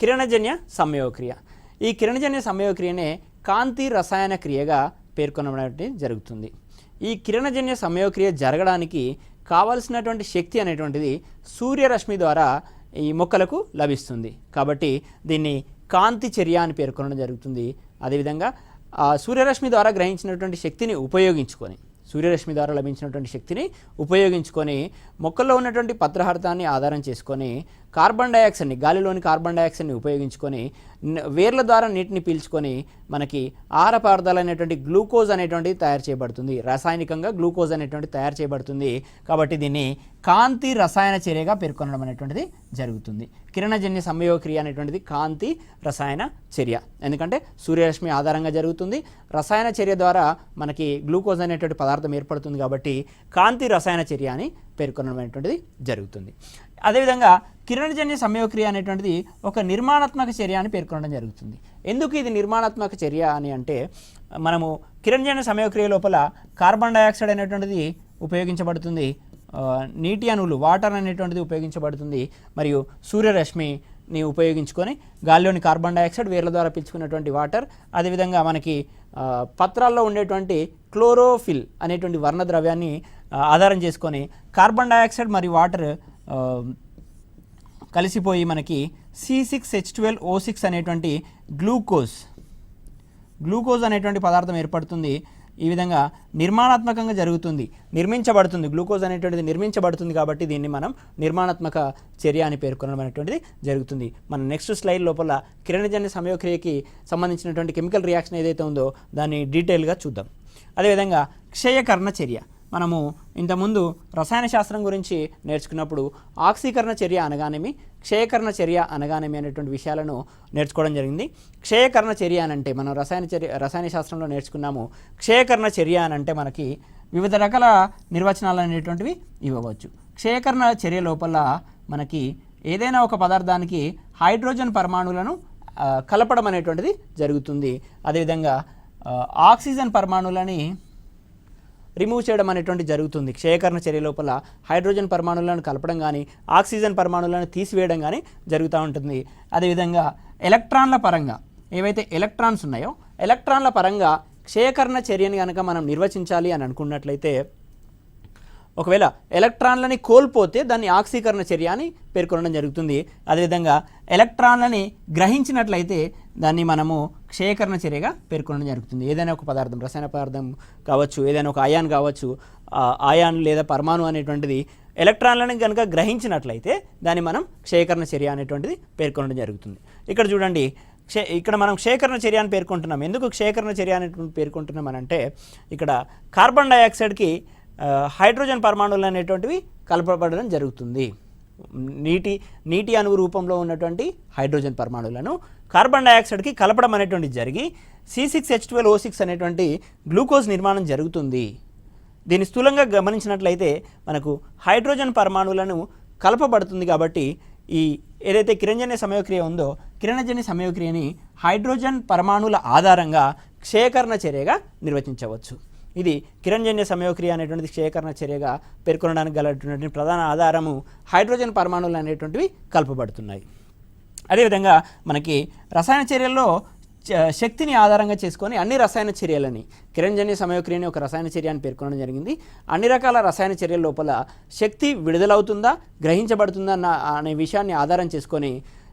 కిరణజన్య సంయోగక్రియ ఈ కిరణజన్య సంయోగక్రియనే కాంతి రసాయన క్రియగా పేర్కొనబడేది జరుగుతుంది. ఈ కిరణజన్య సంయోగక్రియ జరగడానికి కావలసినటువంటి శక్తి అనేటువంటిది సూర్యరశ్మి ద్వారా ఈ మొక్కలకు లభిస్తుంది. కాబట్టి దీన్ని కాంతి చర్య అని పేర్కొనడం జరుగుతుంది. అదేవిధంగా ఆ సూర్యరశ్మి ద్వారా గ్రహించినటువంటి శక్తిని ఉపయోగించుకొని సూర్యరశ్మి ద్వారా లభించినటువంటి శక్తిని ఉపయోగించుకొని మొక్కల్లో ఉన్నటువంటి పత్రహారతాన్ని ఆధారం చేసుకొని కార్బన్ డైఆక్సైడ్ని గాలిలోని కార్బన్ డైఆక్సైడ్ని ఉపయోగించుకొని వేర్ల ద్వారా నీటిని పీల్చుకొని మనకి ఆహార పదార్థాలు అనేటువంటి గ్లూకోజ్ అనేటువంటిది తయారు చేయబడుతుంది. రాసాయనికంగా గ్లూకోజ్ అనేటువంటి తయారు చేయబడుతుంది. కాబట్టి దీన్ని కాంతి రసాయన చర్యగా పేర్కొనడం అనేటువంటిది జరుగుతుంది. కిరణజన్య సంయోగక్రియ అనేటువంటిది కాంతి రసాయన చర్య. ఎందుకంటే సూర్యరశ్మి ఆధారంగా జరుగుతుంది. రసాయన చర్య ద్వారా మనకి గ్లూకోజ్ అనేటువంటి పదార్థం ఏర్పడుతుంది కాబట్టి కాంతి రసాయన చర్య అని పేర్కొనడం అనేటువంటిది జరుగుతుంది. అదేవిధంగా కిరణజన్య సమయక్రియ అనేటువంటిది ఒక నిర్మాణాత్మక చర్య అని పేర్కొనడం జరుగుతుంది. ఎందుకు ఇది నిర్మాణాత్మక చర్య అని అంటే మనము కిరణజన్య సమయక్రియ లోపల కార్బన్ డయాక్సైడ్ అనేటువంటిది ఉపయోగించబడుతుంది నీటి అణువులు వాటర్ అనేటువంటిది ఉపయోగించబడుతుంది మరియు సూర్యరశ్మిని ఉపయోగించుకొని గాలిలోని కార్బన్ డయాక్సైడ్ వేర్ల ద్వారా పీల్చుకున్నటువంటి వాటర్ అదేవిధంగా మనకి పత్రాల్లో ఉండేటువంటి క్లోరోఫిల్ అనేటువంటి వర్ణ ద్రవ్యాన్ని ఆధారం చేసుకొని కార్బన్ డైఆక్సైడ్ మరియు వాటర్ కలిసిపోయి మనకి C six H twelve O six అనేటువంటి గ్లూకోజ్ గ్లూకోజ్ అనేటువంటి పదార్థం ఏర్పడుతుంది. ఈ విధంగా నిర్మాణాత్మకంగా జరుగుతుంది నిర్మించబడుతుంది. గ్లూకోజ్ అనేటువంటిది నిర్మించబడుతుంది కాబట్టి దీన్ని మనం నిర్మాణాత్మక చర్య అని పేర్కొనడం అనేటువంటిది జరుగుతుంది. మన నెక్స్ట్ స్లైడ్ లోపల కిరణజన్య సంయోగక్రియకి సంబంధించినటువంటి కెమికల్ రియాక్షన్ ఏదైతే ఉందో దాన్ని డీటెయిల్గా చూద్దాం. అదేవిధంగా క్షయకరణ చర్య. మనము ఇంతకుముందు రసాయన శాస్త్రం గురించి నేర్చుకున్నప్పుడు ఆక్సీకరణ చర్య అనగానేమి క్షయకరణ చర్య అనగానేమి అనేటువంటి విషయాలను నేర్చుకోవడం జరిగింది. క్షయకరణ చర్య అనంటే మనం రసాయన చర్య రసాయన శాస్త్రంలో నేర్చుకున్నాము. క్షయకరణ చర్య అని అంటే మనకి వివిధ రకాల నిర్వచనాలు అనేటువంటివి ఇవ్వవచ్చు. క్షయకరణ చర్య లోపల మనకి ఏదైనా ఒక పదార్థానికి హైడ్రోజన్ పరమాణువులను కలపడం అనేటువంటిది జరుగుతుంది. అదేవిధంగా ఆక్సిజన్ పరమాణువులని రిమూవ్ చేయడం అనేటువంటి జరుగుతుంది. క్షయకరణ చర్య లోపల హైడ్రోజన్ పరమాణువులను కలపడం కానీ ఆక్సిజన్ పరమాణువులను తీసివేయడం కానీ జరుగుతూ ఉంటుంది. అదేవిధంగా ఎలక్ట్రాన్ల పరంగా ఏవైతే ఎలక్ట్రాన్స్ ఉన్నాయో ఎలక్ట్రాన్ల పరంగా క్షయకరణ చర్యని కనుక మనం నిర్వచించాలి అని అనుకున్నట్లయితే ఒకవేళ ఎలక్ట్రాన్లని కోల్పోతే దాన్ని ఆక్సీకరణ చర్య అని పేర్కొనడం జరుగుతుంది. అదేవిధంగా ఎలక్ట్రాన్లని గ్రహించినట్లయితే దాన్ని మనము క్షయకరణ చర్యగా పేర్కొనడం జరుగుతుంది. ఏదైనా ఒక పదార్థం రసాయన పదార్థం కావచ్చు ఏదైనా ఒక అయాన్ కావచ్చు ఆయాన్ లేదా పరమాణు అనేటువంటిది ఎలక్ట్రాన్లను కనుక గ్రహించినట్లయితే దాన్ని మనం క్షయకరణ చర్య అనేటువంటిది పేర్కొనడం జరుగుతుంది. ఇక్కడ చూడండి క్షే ఇక్కడ మనం క్షేకరణ చర్య అని పేర్కొంటున్నాం. ఎందుకు క్షేకరణ చర్య అనేటువంటి పేర్కొంటున్నాం అంటే ఇక్కడ కార్బన్ డైఆక్సైడ్కి హైడ్రోజన్ పరమాణువులు అనేటువంటివి కలపబడడం జరుగుతుంది. నీటి నీటి అణువు రూపంలో ఉన్నటువంటి హైడ్రోజన్ పరమాణువులను కార్బన్ డైఆక్సైడ్కి కలపడం అనేటువంటి జరిగి C six H twelve O six అనేటువంటి గ్లూకోజ్ నిర్మాణం జరుగుతుంది. దీన్ని స్థూలంగా గమనించినట్లయితే మనకు హైడ్రోజన్ పరమాణువులను కలపబడుతుంది కాబట్టి ఈ ఏదైతే కిరణజన్య సమయోక్రియ ఉందో కిరణజన్య సమయోక్రియని హైడ్రోజన్ పరమాణువుల ఆధారంగా క్షయకరణ చర్యగా నిర్వచించవచ్చు. ఇది కిరణజన్య సమయోక్రియ అనేటువంటిది క్షయకరణ చర్యగా పేర్కొనడానికి గలటువంటి ప్రధాన ఆధారము హైడ్రోజన్ పరమాణువులు అనేటువంటివి కలపబడుతున్నాయి. అదేవిధంగా మనకి రసాయన చర్యల్లో చ- శక్తిని ఆధారంగా చేసుకొని అన్ని రసాయన చర్యలని కిరణజన్య సమయోక్రియని ఒక రసాయన చర్య అని పేర్కొనడం జరిగింది. అన్ని రకాల రసాయన చర్యల లోపల శక్తి విడుదలవుతుందా గ్రహించబడుతుందా అన్న అనే విషయాన్ని ఆధారం చేసుకొని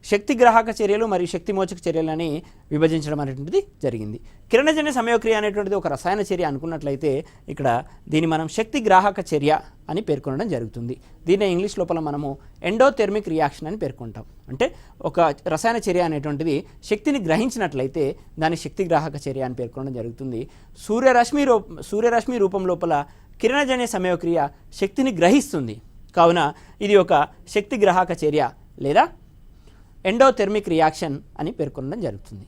శక్తి గ్రాహక చర్యలు మరియు శక్తి మోచక చర్యలని విభజించడం అనేటువంటిది జరిగింది. కిరణజన్య సమయోక్రియ అనేటువంటిది ఒక రసాయన చర్య అనుకున్నట్లయితే ఇక్కడ దీన్ని మనం శక్తి గ్రాహక చర్య అని పేర్కొనడం జరుగుతుంది. దీన్ని ఇంగ్లీష్ లోపల మనము ఎండోథెర్మిక్ రియాక్షన్ అని పేర్కొంటాం. అంటే ఒక రసాయన చర్య అనేటువంటిది శక్తిని గ్రహించినట్లయితే దాని శక్తి గ్రాహక చర్య అని పేర్కొనడం జరుగుతుంది. సూర్యరశ్మి రూ సూర్యరశ్మి రూపం లోపల కిరణజన్య సమయక్రియ శక్తిని గ్రహిస్తుంది. కావున ఇది ఒక శక్తి గ్రాహక చర్య లేదా ఎండోథెర్మిక్ రియాక్షన్ అని పేర్కొనడం జరుగుతుంది.